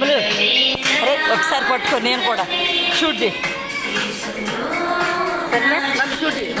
అమ్మలు అరే ఒకసారి పట్టుకో నేను కూడా. షూట్ చేయి సరేనా? షూట్ చేయి.